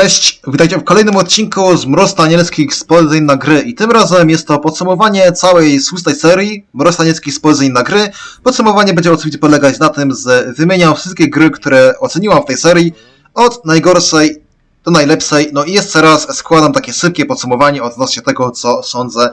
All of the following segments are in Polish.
Cześć, witajcie w kolejnym odcinku z Mroz Anielskich spojrzeń na gry. I tym razem jest to podsumowanie całej szóstej serii Mroz Anielskich spojrzeń na gry. Podsumowanie będzie oczywiście polegać na tym, że wymieniam wszystkie gry, które oceniłam w tej serii. Od najgorszej do najlepszej, no i jeszcze raz składam takie szybkie podsumowanie odnośnie tego, co sądzę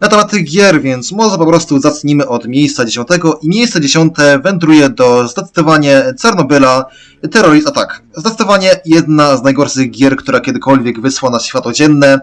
na temat tych gier, więc może po prostu zacznijmy od miejsca dziesiątego i miejsce dziesiąte wędruje do zdecydowanie Czarnobyla Terrorist Attack. Zdecydowanie jedna z najgorszych gier, która kiedykolwiek wysłała na światło dzienne.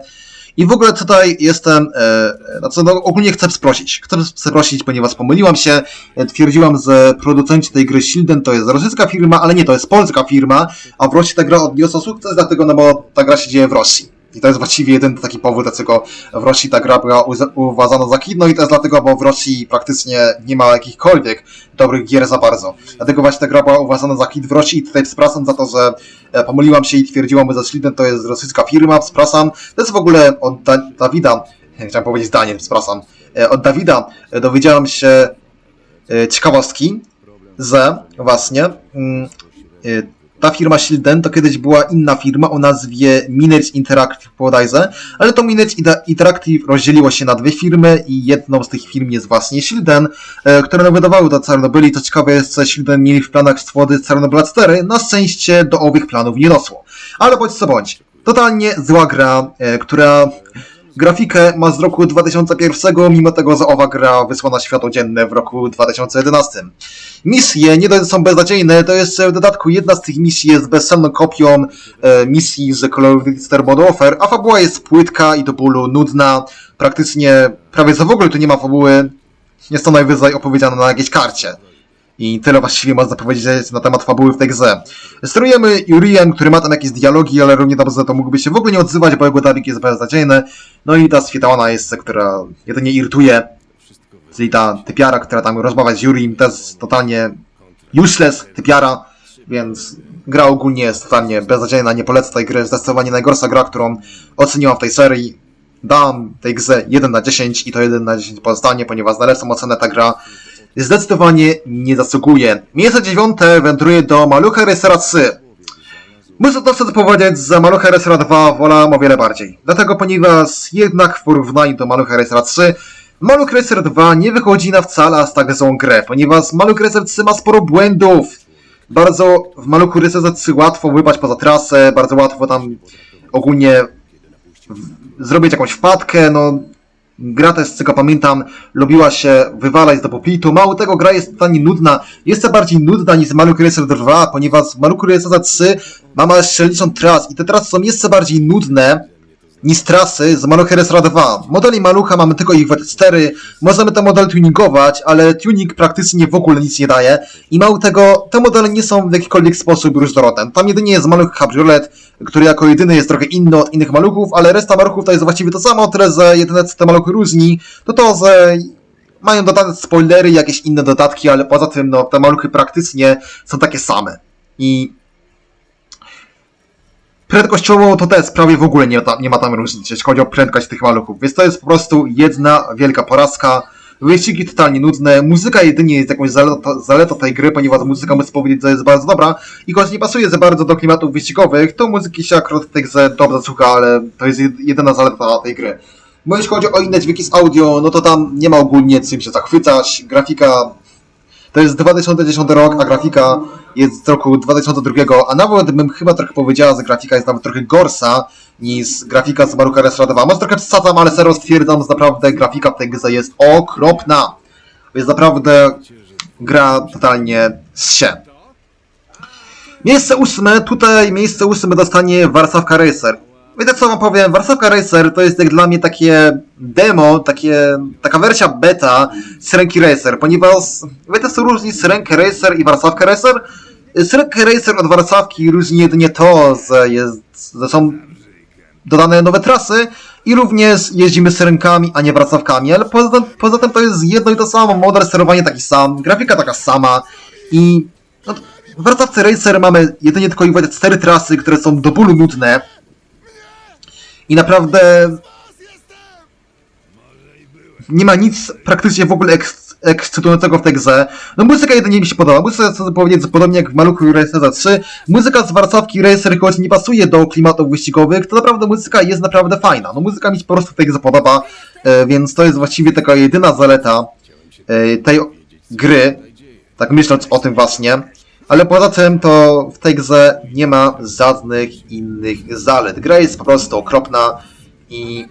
I w ogóle tutaj jestem, e, znaczy no ogólnie chcę przeprosić. Chcę przeprosić, ponieważ pomyliłam się. Twierdziłam, że producenci tej gry Shielden to jest rosyjska firma, ale nie, to jest polska firma, a w Rosji ta gra odniosła sukces, dlatego, no bo ta gra się dzieje w Rosji. I to jest właściwie jeden taki powód, dlaczego w Rosji ta gra była uważana za hit, no i to jest dlatego, bo w Rosji praktycznie nie ma jakichkolwiek dobrych gier za bardzo. Dlatego właśnie ta gra była uważana za hit w Rosji i tutaj przepraszam za to, że e, pomyliłam się i twierdziłam, że Sliden to jest rosyjska firma, przepraszam. To jest w ogóle od da Dawida, chciałem powiedzieć Daniel, przepraszam, E, od Dawida e, dowiedziałam się ciekawostki, że właśnie mm, ta firma Shilden to kiedyś była inna firma o nazwie Minage Interactive bodajże, ale to Minage Interactive rozdzieliło się na dwie firmy i jedną z tych firm jest właśnie Shilden, e, które wydawały do Czarnobyli. To ciekawe jest, że Shilden mieli w planach stworzyć Czarnobyla 4, na szczęście do owych planów nie doszło. Ale bądź co bądź, totalnie zła gra, e, która grafikę ma z roku 2001, mimo tego, że owa gra wysłała na światło dzienne w roku 2011. Misje nie są beznadziejne, to jeszcze w dodatku jedna z tych misji jest bezsenną kopią e, misji z Star Modern Warfare, a fabuła jest płytka i do bólu nudna, praktycznie prawie za w ogóle tu nie ma fabuły, jest to najwyżej opowiedziane na jakiejś karcie. I tyle właściwie można powiedzieć na temat fabuły w tej grze. Sterujemy Juriem, który ma tam jakieś dialogi, ale równie dobrze to mógłby się w ogóle nie odzywać, bo jego dialog jest beznadziejny. No i ta Svetlana jest, która jedynie irytuje, czyli ta typiara, która tam rozmawia z Jurim, jest totalnie useless typiara, więc gra ogólnie jest totalnie beznadziejna, nie polecę tej gry, zdecydowanie najgorsza gra, którą oceniłam w tej serii. Dam tej grze 1 na 10 i to 1 na 10 pozostanie, ponieważ na lepszą ocenę ta gra zdecydowanie nie zasługuje. Miejsce dziewiąte wędruje do Malucha Racera 3. Muszę to wtedy powiedzieć, że Malucha Racera 2 wolałem o wiele bardziej. Dlatego, ponieważ jednak w porównaniu do Malucha Racera 3 Maluch Racer 2 nie wychodzi na wcale z tak złą grę, ponieważ Maluch Racer 3 ma sporo błędów. Bardzo w Maluchu Racerze 3 łatwo wypać poza trasę, bardzo łatwo tam ogólnie zrobić jakąś wpadkę, no gra też, z czego pamiętam, lubiła się wywalać do poplitu. Mało tego, gra jest totalnie nudna. To bardziej nudna niż Maluch Racer 2, ponieważ w Maluchu Racer 3 mamy jeszcze liczą tras i te trasy są jeszcze bardziej nudne niż trasy z Malucha Racer 2. Modeli Malucha mamy tylko ich 4, możemy te modele tuningować, ale tuning praktycznie w ogóle nic nie daje. I mało tego, te modele nie są w jakikolwiek sposób różnorodne. Tam jedynie jest Maluch Cabriolet, który jako jedyny jest trochę inny od innych maluchów, ale reszta maluchów to jest właściwie to samo, tyle że jedyne co te maluchy różni, to to, że mają dodane spoilery, jakieś inne dodatki, ale poza tym no, te maluchy praktycznie są takie same. I prędkościowo to też prawie w ogóle nie, ta, nie ma tam różnic, jeśli chodzi o prędkość tych maluchów. Więc to jest po prostu jedna wielka porażka. Wyścigi totalnie nudne, muzyka jedynie jest jakąś zaletą, zaletą tej gry, ponieważ muzyka muszę powiedzieć, że jest bardzo dobra i choć nie pasuje za bardzo do klimatów wyścigowych, to muzyki się akurat grze dobrze słucha, ale to jest jed- jedyna zaleta tej gry. Bo jeśli chodzi o inne dźwięki z audio, no to tam nie ma ogólnie czym się zachwycać, grafika to jest 2010 rok, a grafika jest z roku 2002, a nawet bym chyba trochę powiedziała, że grafika jest nawet trochę gorsza niż grafika z Maruka 2. Może trochę przesadzam, ale serio stwierdzam, że naprawdę grafika w tej grze jest okropna. Jest naprawdę gra totalnie z się. Miejsce ósme, tutaj miejsce ósme dostanie Warszawka Racer. Wiecie co wam powiem, Warszawka Racer to jest jak dla mnie takie demo, takie, taka wersja beta Syrenki Racer, ponieważ wiecie co różni Syrenkę Racer i Warszawkę Racer? Syrenkę Racer od Warszawki różni jedynie to, że, jest, że są dodane nowe trasy i również jeździmy syrenkami, a nie Warszawkami, ale poza poza tym to jest jedno i to samo, model sterowania taki sam, grafika taka sama i no, w Warszawce Racer mamy jedynie tylko i cztery trasy, które są do bólu nudne i naprawdę nie ma nic praktycznie w ogóle eks- ekscytującego w tej grze. No muzyka jedynie mi się podoba. Muzyka, chcę powiedzieć, podobnie jak w Maluchu Racerza 3, muzyka z Warszawki Racer, choć nie pasuje do klimatów wyścigowych, to naprawdę muzyka jest naprawdę fajna. No muzyka mi się po prostu w tej grze podoba, e, więc to jest właściwie taka jedyna zaleta e, tej gry, tak myśląc o tym właśnie. Ale poza tym to w tej grze nie ma żadnych innych zalet. Gra jest po prostu okropna i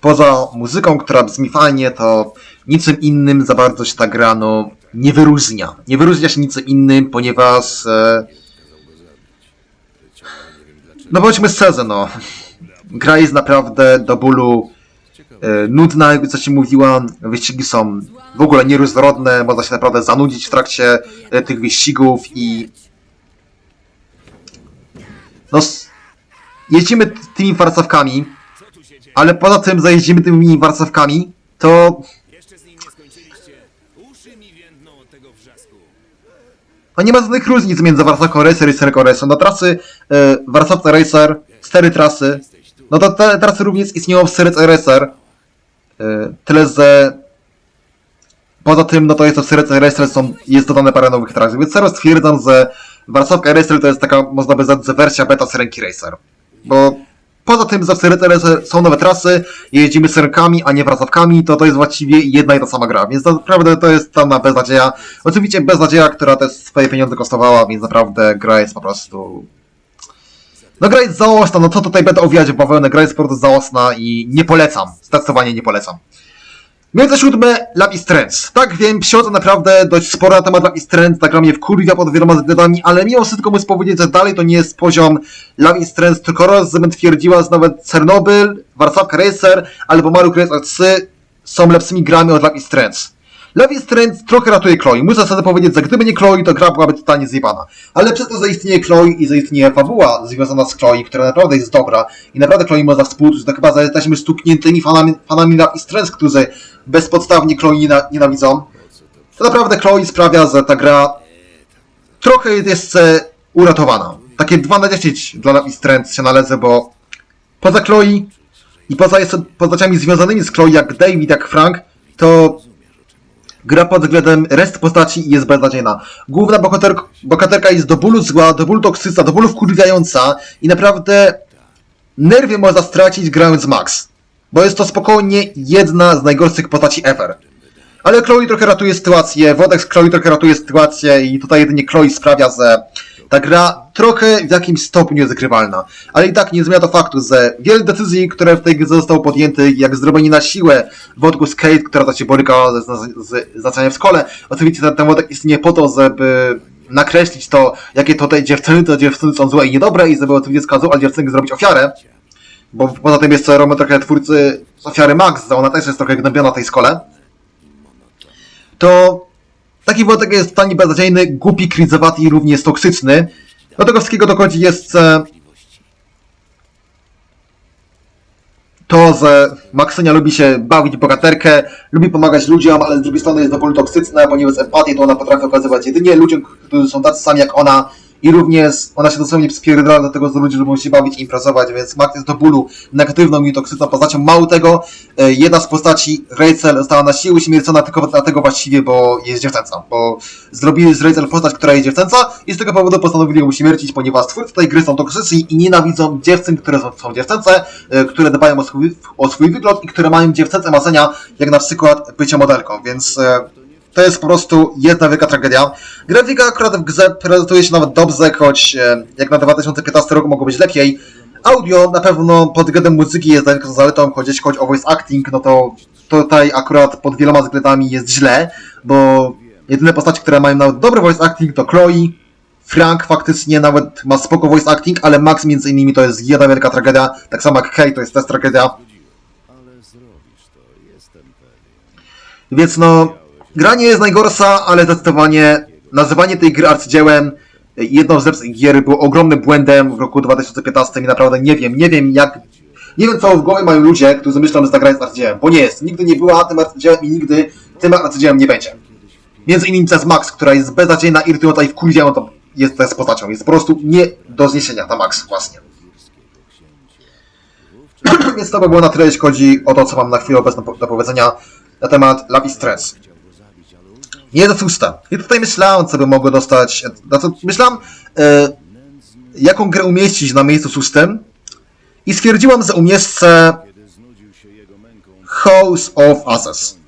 poza muzyką, która brzmi fajnie, to niczym innym za bardzo się ta gra no, nie wyróżnia. Nie wyróżnia się niczym innym, ponieważ e, no bądźmy szczerzy, no. Gra jest naprawdę do bólu nudna, jakby coś ci mówiła. Wyścigi są w ogóle nieróżnorodne, można się naprawdę zanudzić w trakcie e, tych wyścigów i no jeździmy tymi warcawkami, ale poza tym zajeździmy tymi warcawkami, to Jeszcze z nim nie skończyliście. Uszy mi więdną od tego wrzasku. no nie ma żadnych różnic między Warszawką Racer i Serco Racer. No trasy e, Warszawca Racer, cztery trasy, no to te trasy również istnieją w Serco Racer. E, tyle, że poza tym, no to jest w Serco Racer są, jest dodane parę nowych tras, więc serio stwierdzam, że Warszawka Racer to jest taka, można by rzec, wersja beta Serenki Racer. Bo poza tym, że w Serco Racer są nowe trasy, jeździmy Serenkami, a nie Warszawkami, to to jest właściwie jedna i ta sama gra, więc naprawdę to jest tam na beznadzieja. Oczywiście beznadzieja, która też swoje pieniądze kosztowała, więc naprawdę gra jest po prostu... No gra jest żałosna, no co tutaj będę owijać w bawełnę, gra jest po prostu żałosna i nie polecam, zdecydowanie nie polecam. Miejsce siódme, Lapis Strange. Tak wiem, psiodzę naprawdę dość sporo na temat Lapis Strange, ta gra mnie wkurwia pod wieloma względami, ale mimo wszystko muszę powiedzieć, że dalej to nie jest poziom Lapis Strange, tylko raz, twierdziła, że nawet Cernobyl, Warszawka Racer albo Mario Racer 3 są lepszymi grami od Lapis Strange. Lapis Strange trochę ratuje Chloe. Muszę sobie powiedzieć, że gdyby nie Chloe, to gra byłaby totalnie zjebana. Ale przez to, że istnieje Chloe i że istnieje fabuła związana z Chloe, która naprawdę jest dobra i naprawdę Chloe można współczuć, to chyba że jesteśmy stukniętymi fanami, fanami Lapis Strange, którzy bezpodstawnie Chloe niena- nienawidzą. To naprawdę Chloe sprawia, że ta gra trochę jest e, uratowana. Takie 2 na 10 dla Lapis Strange się należy, bo poza Chloe i poza jeszcze związanymi z Chloe, jak David, jak Frank, to gra pod względem rest postaci jest beznadziejna. Główna bohaterka, bohaterka jest do bólu zła, do bólu toksyczna, do bólu wkurwiająca i naprawdę nerwy można stracić grając Max. Bo jest to spokojnie jedna z najgorszych postaci ever. Ale Chloe trochę ratuje sytuację, Wodek z Chloe trochę ratuje sytuację i tutaj jedynie Chloe sprawia, że ta gra trochę w jakimś stopniu jest wygrywalna. Ale i tak nie zmienia to faktu, że wiele decyzji, które w tej grze zostały podjęte, jak zrobienie na siłę Wodku z Kate, która to się boryka z, z, z zaczęciem w szkole, oczywiście ten, ten Wodek istnieje po to, żeby nakreślić to, jakie to te dziewczyny, to dziewczyny są złe i niedobre i żeby oczywiście skazał, a dziewczyny zrobić ofiarę. Bo poza tym jeszcze robią trochę twórcy z ofiary Max, ona też jest trochę gnębiona w tej szkole to taki wątek jest totalnie beznadziejny, głupi, krizowaty i również toksyczny. Do tego wszystkiego dochodzi jeszcze to, że Maksynia lubi się bawić w bohaterkę, lubi pomagać ludziom, ale z drugiej strony jest do bólu toksyczna, ponieważ empatię to ona potrafi okazywać jedynie ludziom, którzy są tacy sami jak ona i również ona się dosłownie spierdala do tego, że ludzie lubią się bawić i imprezować, więc Max jest do bólu negatywną i toksyczną postacią. Mało tego, e, jedna z postaci, Rachel, została na siłę śmiercona tylko dlatego właściwie, bo jest dziewczęca, bo zrobili z Rachel postać, która jest dziewczęca i z tego powodu postanowili ją uśmiercić, ponieważ twórcy tej gry są toksyczni i nienawidzą dziewczyn, które są, są dziewczęce, e, które dbają o swój, o swój wygląd i które mają dziewczęce marzenia, jak na przykład bycie modelką, więc e, to jest po prostu jedna wielka tragedia. Grafika akurat w grze prezentuje się nawet dobrze, choć e, jak na 2015 rok mogło być lepiej. Audio na pewno pod względem muzyki jest daleko zaletą, choć jeśli chodzi o voice acting, no to tutaj akurat pod wieloma względami jest źle, bo jedyne postacie, które mają nawet dobry voice acting to Chloe, Frank faktycznie nawet ma spoko voice acting, ale Max między innymi to jest jedna wielka tragedia, tak samo jak Kay to jest też tragedia. Więc no, gra nie jest najgorsza, ale zdecydowanie nazywanie tej gry arcydziełem jedną z gier było ogromnym błędem w roku 2015 i naprawdę nie wiem, nie wiem jak, nie wiem co w głowie mają ludzie, którzy myślą, że ta gra jest arcydziełem, bo nie jest, nigdy nie była tym arcydziełem i nigdy tym arcydziełem nie będzie. Między innymi przez Max, która jest beznadziejna, irytująca i wkurwiająca jest z postacią, jest po prostu nie do zniesienia ta Max właśnie. Więc to by było na tyle, jeśli chodzi o to, co mam na chwilę obecną do powiedzenia. na temat Life is Stress. Nie do szósta. I tutaj myślałem, co by mogło dostać. Na co myślałem, e, jaką grę umieścić na miejscu szóstym. I stwierdziłem, że umieszczę House of Ashes.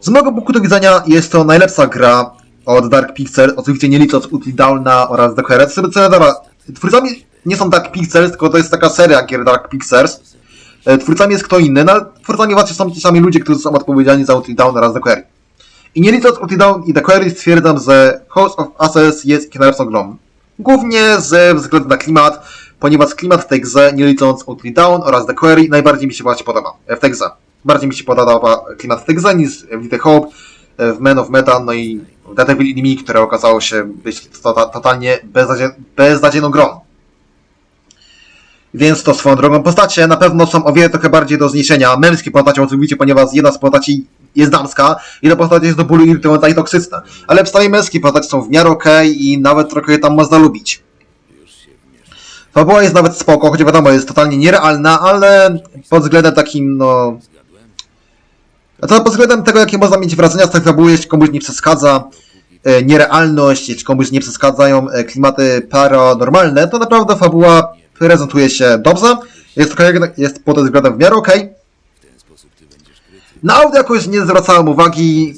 Z mojego punktu widzenia jest to najlepsza gra od Dark Pixel, oczywiście nie licząc Utli Downa oraz The dobra, twórcami nie są Dark Pixels, tylko to jest taka seria gier Dark Pixels. E, Twórcami jest kto inny, no ale twórcami właśnie są ci sami ludzie, którzy są odpowiedzialni za Utli Down oraz The Query. I nie licząc Utli Down i The Query stwierdzam, że House of Ashes jest najlepszą grą. Głównie ze względu na klimat, ponieważ klimat w tej grze, nie licząc Utli Down oraz The Query, najbardziej mi się właśnie podoba e, w tej grze. Bardziej mi się podoba klimat w tej grze niż w The Hope, e, w Man of Metal, no i w The Devil in Me, które okazało się być to, to, totalnie beznadzie, beznadziejną grą. Więc to swoją drogą postacie na pewno są o wiele trochę bardziej do zniesienia. Męskie postacie oczywiście, ponieważ jedna z postaci jest damska, jedna postać jest do bólu irytująca i toksyczna. Ale przynajmniej męskie postacie są w miarę okej i nawet trochę je tam można lubić. Fabuła jest nawet spoko, choć wiadomo, jest totalnie nierealna, ale pod względem takim, no... A to pod względem tego, jakie można mieć wrażenia z tej fabuły, jeśli komuś nie przeszkadza e, nierealność, jeśli komuś nie przeszkadzają e, klimaty paranormalne, to naprawdę fabuła prezentuje się dobrze. Jest, trochę, jest pod względem w miarę okej. Na audio jakoś nie zwracałem uwagi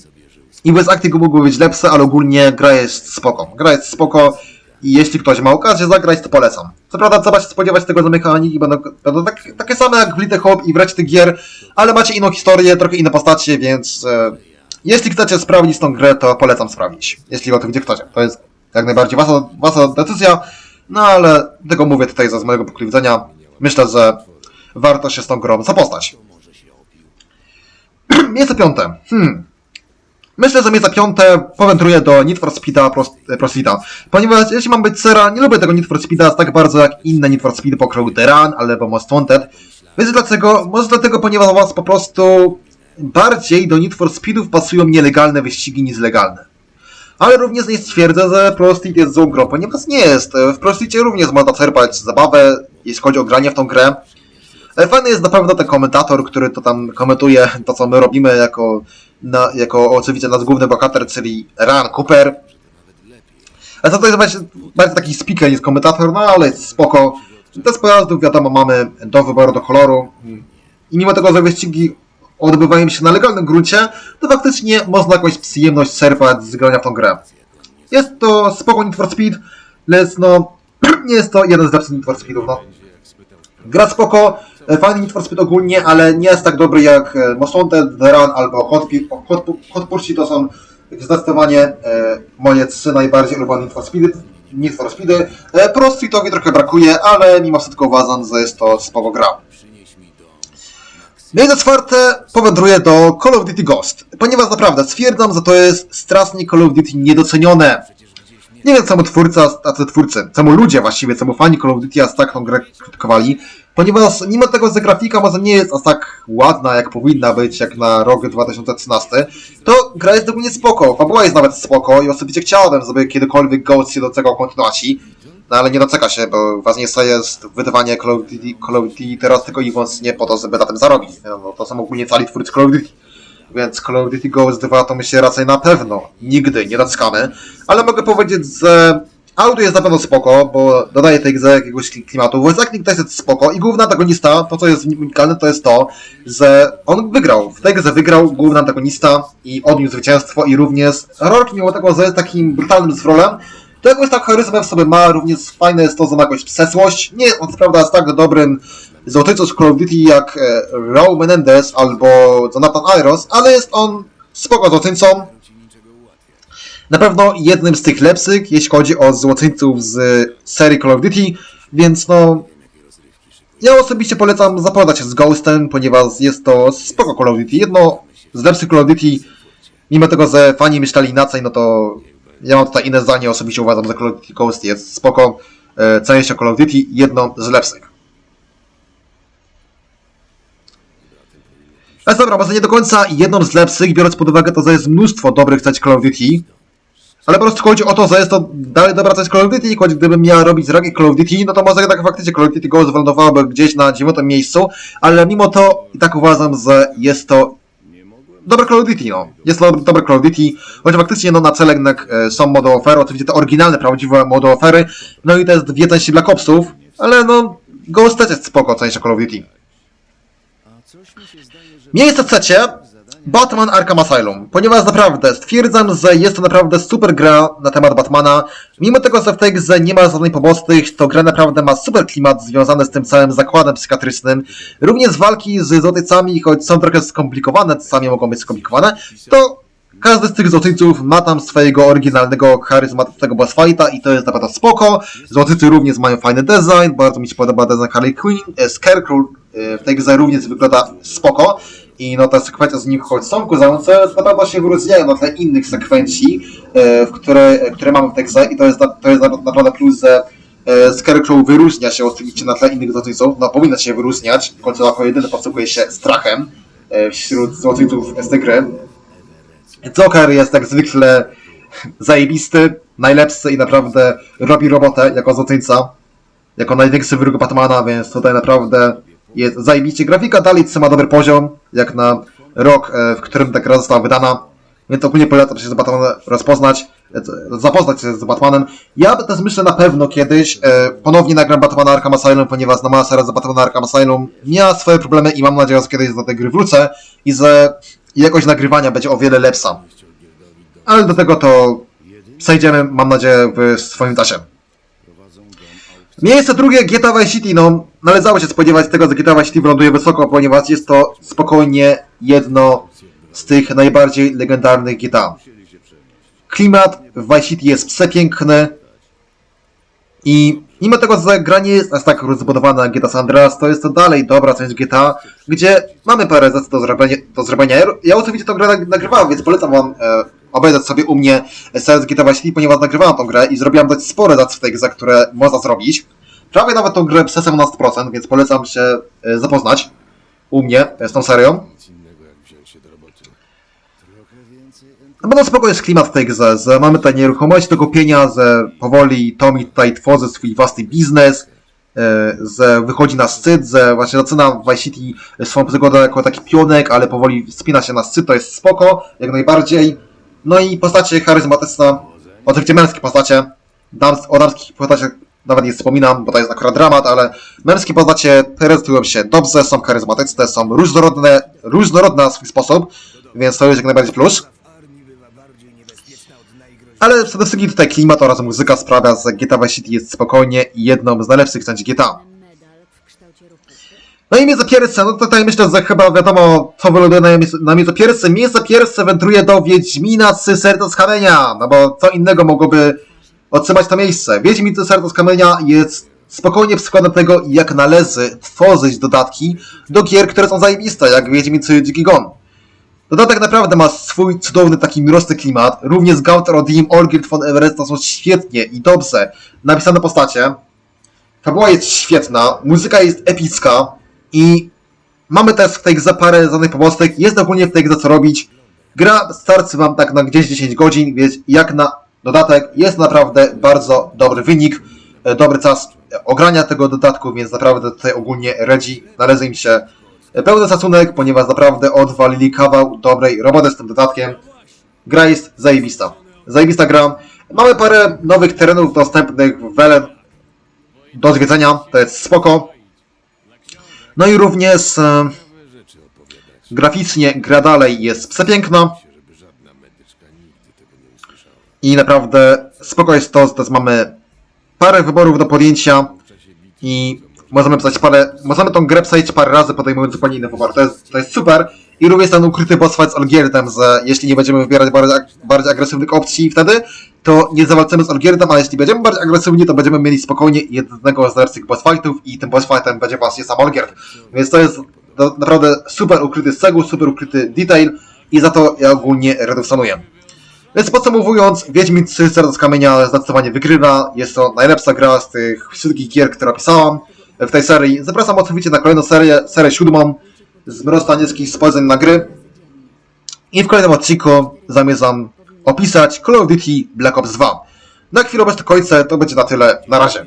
i bez acting mógłby być lepsze, ale ogólnie gra jest spoko. Gra jest spoko i jeśli ktoś ma okazję zagrać, to polecam. Co prawda trzeba się spodziewać tego, że mechaniki będą, będą tak, takie same jak w Little Hop i w reszcie tych gier, ale macie inną historię, trochę inne postacie, więc e, jeśli chcecie sprawdzić tą grę, to polecam sprawdzić. Jeśli o tym gdzie chcecie. To jest jak najbardziej wasza, wasza decyzja, no ale tego mówię tutaj ze z mojego punktu widzenia. Myślę, że warto się z tą grą zapoznać. Miejsce piąte. Hmm. Myślę, że miejsce piąte powędruje do Need for Speeda Prosfita. Ponieważ jeśli mam być sera, nie lubię tego Need for Speeda tak bardzo jak inne Need for Speedy pokroju The Run albo Most Wanted. Wiecie dlaczego? Może dlatego, ponieważ was po prostu bardziej do Need for Speedów pasują nielegalne wyścigi niż legalne. Ale również nie stwierdzę, że Prostit jest złą grą, ponieważ nie jest. W Prosticie również można czerpać zabawę, jeśli chodzi o granie w tą grę. Fajny jest na pewno ten komentator, który to tam komentuje to, co my robimy jako, na, jako oczywiście nasz główny bohater, czyli Ran Cooper. Ale to jest właśnie bardziej taki speaker niż komentator, no ale jest spoko. Te z pojazdów, wiadomo, mamy do wyboru, do koloru. I mimo tego, że wyścigi odbywają się na legalnym gruncie, to faktycznie można jakąś przyjemność czerpać z grania w tą grę. Jest to spoko Need for Speed, lecz no, nie jest to jeden z lepszych Need for Speedów, no. Gra spoko, fajny Need for Speed ogólnie, ale nie jest tak dobry jak e, Most Wanted, The Run albo Hot, Hot, Hot Pursuit to są zdecydowanie e, moje trzy najbardziej ulubione Need for Speedy. Need for Speedy. E, Pro Streetowi trochę brakuje, ale mimo wszystko uważam, że jest to spoko gra. Miejsce czwarte powędruje do Call of Duty Ghost, ponieważ naprawdę stwierdzam, że to jest strasznie Call of Duty niedocenione. Nie wiem, czemu twórca, tacy twórcy, czemu ludzie właściwie, czemu fani Call of Duty aż tak tą grę krytykowali, ponieważ mimo tego, że grafika może nie jest aż tak ładna, jak powinna być, jak na rok 2013, to gra jest ogólnie spoko, fabuła jest nawet spoko i osobiście chciałbym, żeby kiedykolwiek Ghost się doczekał kontynuacji, no ale nie doczeka się, bo ważniejsze jest wydawanie Call of Duty, Call of Duty teraz tylko i wyłącznie po to, żeby na tym zarobić. No, to są ogólnie cali twórcy Call of Duty. Więc Call of Duty Ghost 2 to myślę raczej na pewno nigdy nie doczekamy. Ale mogę powiedzieć, że audio jest na pewno spoko, bo dodaje tej grze jakiegoś kli- klimatu. Acting też jest spoko i główny antagonista, to co jest unikalne, to jest to, że on wygrał. W tej grze wygrał główny antagonista i odniósł zwycięstwo i również Rourke, mimo tego, że jest takim brutalnym zwrolem, to jakąś tak charyzmę w sobie ma, również fajne jest to, że ma jakąś przesłość. Nie jest on prawda z tak dobrym złotycą z Call of Duty jak e, Raul Menendez albo Jonathan Iros, ale jest on spoko złotyńcą. Na pewno jednym z tych lepszych, jeśli chodzi o złotyńców z serii Call of Duty, więc no... Ja osobiście polecam zapoznać się z Ghostem, ponieważ jest to spoko Call of Duty. Jedno z lepszych Call of Duty, mimo tego, że fani myśleli inaczej, no to ja mam tutaj inne zdanie, osobiście uważam, że Call of Duty Ghost jest spoko. E, Częścią Call of Duty, jedną z lepszych. Ale dobra, może nie do końca jedną z lepszych, biorąc pod uwagę to, że jest mnóstwo dobrych części Call of Duty. Ale po prostu chodzi o to, że jest to dalej dobra część Call of Duty, choć gdybym miała robić rangi Call of Duty, no to może tak faktycznie Call of Duty Ghost wylądowałoby gdzieś na dziewiątym miejscu, ale mimo to i tak uważam, że jest to dobre Call of Duty, no. Jest to dobre Call of Duty, choć faktycznie no, na cele jednak e, są mody ofery, oczywiście te oryginalne, prawdziwe mody ofery, no i to jest dwie części Black Opsów, ale no, Ghost też jest spoko, część Call of Duty. Miejsce trzecie, Batman Arkham Asylum, ponieważ naprawdę stwierdzam, że jest to naprawdę super gra na temat Batmana. Mimo tego, że w tej grze nie ma żadnej pomocnych, to gra naprawdę ma super klimat związany z tym całym zakładem psychiatrycznym. Również walki z złotycami, choć są trochę skomplikowane, czasami mogą być skomplikowane, to każdy z tych złotyców ma tam swojego oryginalnego, charyzmatycznego boss fighta i to jest naprawdę spoko. Złotycy również mają fajny design, bardzo mi się podoba design Harley Quinn, e, Scarecrow e, w tej grze również wygląda spoko. I no te sekwencje z nim choć są kurzające, naprawdę się wyróżniają na tle innych sekwencji, e, w które, e, które mamy w tej grze i to jest, na- to jest na- naprawdę plus, że e, Scarecrow wyróżnia się oczywiście na tle innych złotyców, no powinna się wyróżniać, w końcu jako jedyny posługuje się strachem e, wśród złotyców z tej gry. Joker jest jak zwykle zajebisty, najlepszy i naprawdę robi robotę jako złotyńca, jako największy wróg Batmana, więc tutaj naprawdę jest zajebiście. Grafika dalej trzyma dobry poziom, jak na rok, e, w którym ta gra została wydana, więc ogólnie polecam się z Batmanem rozpoznać, e, zapoznać się z Batmanem. Ja też myślę na pewno kiedyś e, ponownie nagram Batmana Arkham Asylum, ponieważ na mała z Batmana Arkham Asylum miała swoje problemy i mam nadzieję, że kiedyś do tej gry wrócę i że jakość nagrywania będzie o wiele lepsza. Ale do tego to przejdziemy, mam nadzieję, w swoim czasie. Miejsce drugie GTA Vice City, no należało się spodziewać tego, że GTA Vice City wyląduje wysoko, ponieważ jest to spokojnie jedno z tych najbardziej legendarnych GTA. Klimat w Vice City jest przepiękny i mimo tego, że gra nie jest aż tak rozbudowana GTA San Andreas, to jest to dalej dobra część GTA, gdzie mamy parę rzeczy do zrobienia. Do zrobienia. Ja, oczywiście tę grę nag- nagrywałem, więc polecam wam e, obejrzeć sobie u mnie serię GTA Vice City, ponieważ nagrywałem tą grę i zrobiłem dość spore tej grze, które można zrobić. Prawie nawet tą grę przez 17%, więc polecam się e, zapoznać u mnie e, z tą serią. No bo no spoko jest klimat w tej grze, że mamy tutaj nieruchomości do kupienia, że powoli Tommy tutaj tworzy swój własny biznes, e, że wychodzi na szczyt, że właśnie zaczyna w Vice City swoją przygodę jako taki pionek, ale powoli spina się na szczyt, to jest spoko, jak najbardziej. No i postacie charyzmatyczne, oczywiście męskie postacie, dams, o damskich postaciach nawet nie wspominam, bo to jest akurat dramat, ale męskie postacie prezentują się dobrze, są charyzmatyczne, są różnorodne, różnorodne na swój sposób, więc to jest jak najbardziej plus. Ale przede wszystkim tutaj klimat oraz muzyka sprawia, że GTA Vice City jest spokojnie jedną z najlepszych części GTA. No i miejsce pierwsze, no tutaj myślę, że chyba wiadomo, co wyląduje na, na pierwsze. Miejsce pierwsze wędruje do Wiedźmina z Serca Kamienia, no bo co innego mogłoby otrzymać to miejsce. Wiedźmin z Serca Kamienia jest spokojnie przykładem tego, jak należy tworzyć dodatki do gier, które są zajebiste, jak Wiedźmin czy Dziki Gon. Dodatek naprawdę ma swój cudowny, taki miłosny klimat. Również Gauntlet Redeem, Olgierd von Everest to są świetnie i dobrze napisane postacie. Fabuła jest świetna, muzyka jest epicka i mamy w tej grze parę znanych pomostek. Jest ogólnie w tej grze co robić. Gra starczy wam tak na gdzieś 10 godzin, więc jak na dodatek jest naprawdę bardzo dobry wynik, e, dobry czas e, ogrania tego dodatku, więc naprawdę tutaj ogólnie Redzi należy im się e, pełny szacunek, ponieważ naprawdę odwalili kawał dobrej roboty z tym dodatkiem. Gra jest zajebista. Zajebista gra. Mamy parę nowych terenów dostępnych w Welen do zwiedzenia, to jest spoko. No i również e, graficznie gra dalej jest przepiękna. I naprawdę spoko jest to, że teraz mamy parę wyborów do podjęcia i możemy parę, możemy tą grę przejść parę razy podejmując zupełnie inny wybór. To jest, to jest super. I również ten ukryty boss fight z Olgierdem, że jeśli nie będziemy wybierać bardziej, bardziej agresywnych opcji wtedy, to nie zawalczymy z Olgierdem, a jeśli będziemy bardziej agresywni, to będziemy mieli spokojnie jednego z lepszych boss fightów i tym boss fightem będzie właśnie sam Olgierd. Więc to jest naprawdę super ukryty scegu, super ukryty detail i za to ja ogólnie Redów szanuję. Więc podsumowując, Wiedźmin 3 Serce z Kamienia zdecydowanie wygrywa. Jest to najlepsza gra z tych wszystkich gier, które opisałam w tej serii. Zapraszam oczywiście na kolejną serię, serię siódmą z mrosta niskich spojrzeń na gry. I w kolejnym odcinku zamierzam opisać Call of Duty Black Ops 2. Na chwilę obecną kończę, to będzie na tyle. Na razie.